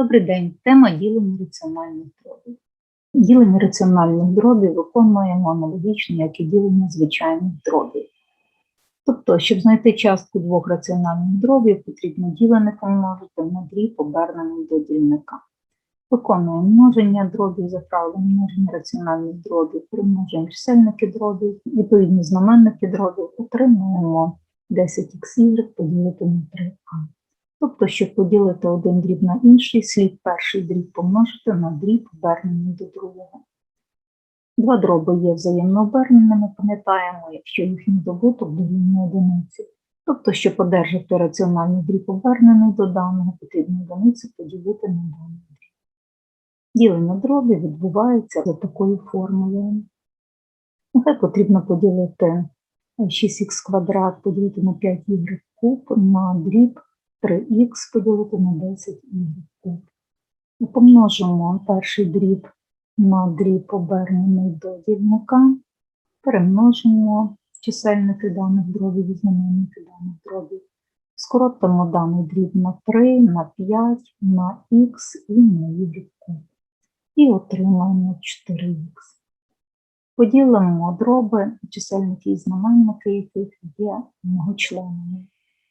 Добрий день. Тема ділення раціональних дробів. Ділення раціональних дробів виконуємо аналогічно, як і ділення звичайних дробів. Тобто, щоб знайти частку двох раціональних дробів, потрібно ділене помножити на дріб, обернений до дільника. Виконуємо множення дробів за правилом множення раціональних дробів, примножуємо чисельники дробів, відповідні знаменники дробів, отримуємо 10х поділити на 3а. Тобто, щоб поділити один дріб на інший, слід перший дріб помножити на дріб, обернений до другого. Два дроби є взаємно оберненими, пам'ятаємо, якщо їхній добуток дорівнює одиниці. Тобто, щоб одержати раціональний дріб обернений до даного, потрібно одиницю поділити на даний дріб. Ділення дробів відбувається за такою формулою. Нехай потрібно поділити 6х квадрат, поділити на 5y куб на дріб 3х поділити на 10 y куб. І помножимо перший дріб на дріб обернений до дільника, перемножимо чисельники даних дробів і знаменники даних дробів. Скоротимо даний дріб на 3, на 5, на х і на y. І отримаємо 4х. Поділимо дроби, чисельники і знаменники, яких є многочленами.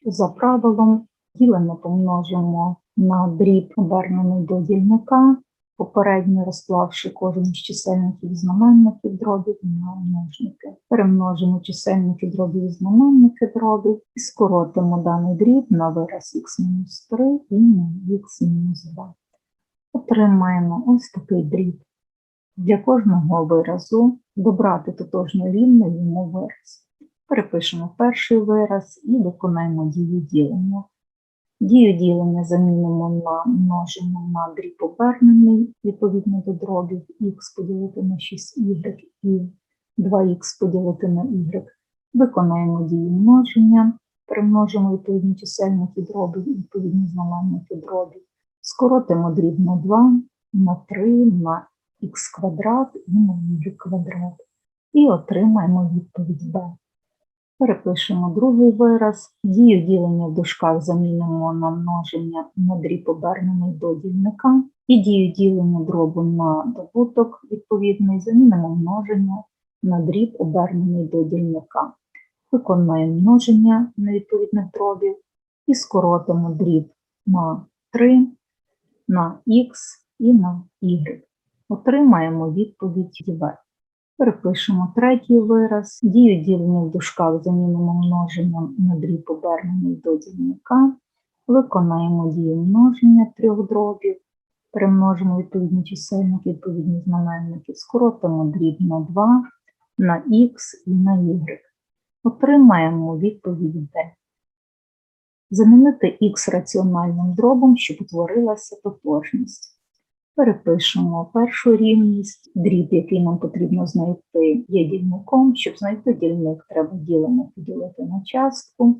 За правилом Ділення помножимо на дріб, обернений до дільника, попередньо розклавши кожен з чисельників і знаменників дробів на множники. Перемножимо чисельники дробів і знаменники дробів і скоротимо даний дріб на вираз х-3 і на х-2. Отримаємо ось такий дріб. Для кожного виразу добрати тотожно рівний йому вираз. Перепишемо перший вираз і виконаємо дію ділення. Дію ділення замінимо на множимо на дріб обернений, відповідно до дробів х поділити на 6y і 2х поділити на y. Виконаємо дію множення, перемножимо відповідні чисельники дробів і відповідні знаменники дробів. Скоротимо дріб на 2, на 3, на х квадрат і на y квадрат. І отримаємо відповідь b. Перепишемо другий вираз. Дію ділення в дужках замінимо на множення на дріб обернений до дільника. І дію ділення дробу на добуток відповідний замінимо множення на дріб обернений до дільника. Виконуємо множення на відповідних дробів і скоротимо дріб на 3, на х і на y. Отримаємо відповідь b. Перепишемо третій вираз. Дію ділення в дужках замінимо множенням на дріб обернений до дільника. Виконаємо дію множення трьох дробів. Перемножимо відповідні чисельники, відповідні знаменники. Скоротимо дріб на 2, на х і на y. Отримаємо відповідь D. Замінити х раціональним дробом, щоб утворилася тотожність. Перепишемо першу рівність, дріб, який нам потрібно знайти, є дільником. Щоб знайти дільник, треба ділене поділити на частку.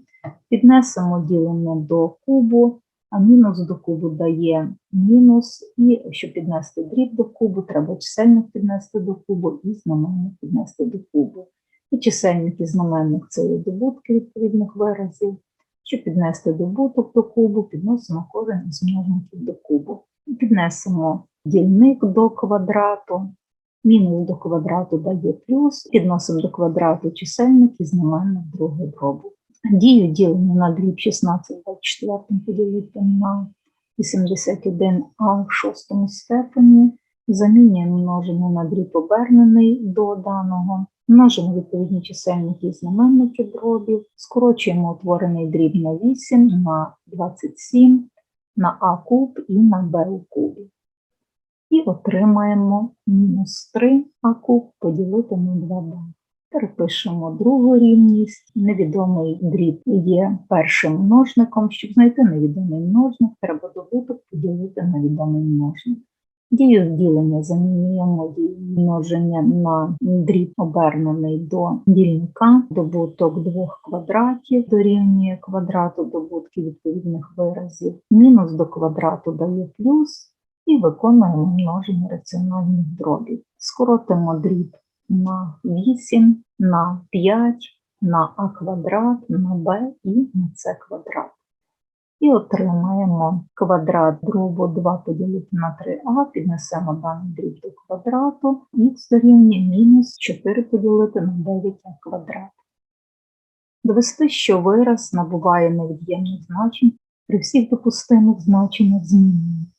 Піднесемо ділене до кубу, а мінус до кубу дає мінус. І щоб піднести дріб до кубу, треба чисельник піднести до кубу і знаменник піднести до кубу. І чисельник і знаменник це є добутки відповідних виразів. Щоб піднести добуток до кубу, підносимо кожен із множників до кубу. Піднесемо дільник до квадрату, мінус до квадрату дає плюс, підносимо до квадрату чисельник і знаменник другого дробу. Дію ділення на дріб 16 24 поділити на 81а в шостому степені, замінюємо множення на дріб обернений до даного, множимо відповідні чисельники і знаменники дробів, скорочуємо утворений дріб на 8, на 27, на а куб і на б у кубі і отримаємо мінус 3 а куб поділити на 2Б. Перепишемо другу рівність. Невідомий дріб є першим множником. Щоб знайти невідомий множник, треба добуток поділити на відомий множник. Дію ділення замінюємо дію множення на дріб обернений до дільника, добуток двох квадратів дорівнює квадрату добутків відповідних виразів. Мінус до квадрату дає плюс, і виконуємо множення раціональних дробів. Скоротимо дріб на 8, на 5, на а квадрат, на b і на c квадрат. І отримаємо квадрат дробу 2 поділити на 3а, піднесемо даний дріб до квадрату, х дорівнює мінус 4 поділити на 9а квадрат. Довести, що вираз набуває невід'ємних значень при всіх допустимих значеннях змінної.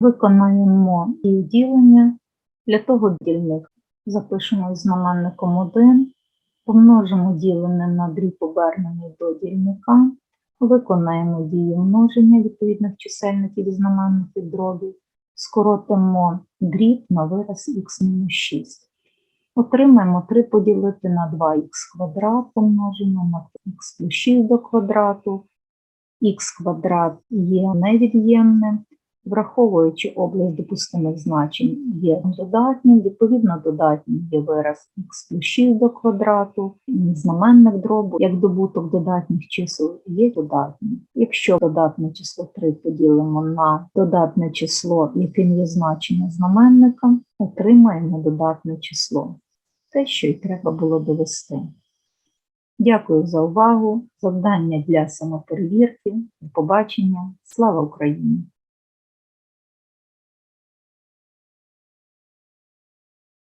Виконаємо і ділення. Для того дільник запишемо із знаменником 1, помножимо ділене на дріб обернений до дільника, виконаємо дію множення відповідних чисельників і знаменників дробів, скоротимо дріб на вираз х-6. Отримаємо 3 поділити на 2х квадрат помножено на х плюс 6 до квадрату, х квадрат є невід'ємним, враховуючи область допустимих значень є додатнім, відповідно додатнім є вираз х плюс 6 до квадрату, і знаменник дробу, як добуток додатніх чисел, є додатнім. Якщо додатне число 3 поділимо на додатне число, яким є значення знаменника, отримаємо додатне число. Те, що й треба було довести. Дякую за увагу. Завдання для самоперевірки. До побачення. Слава Україні!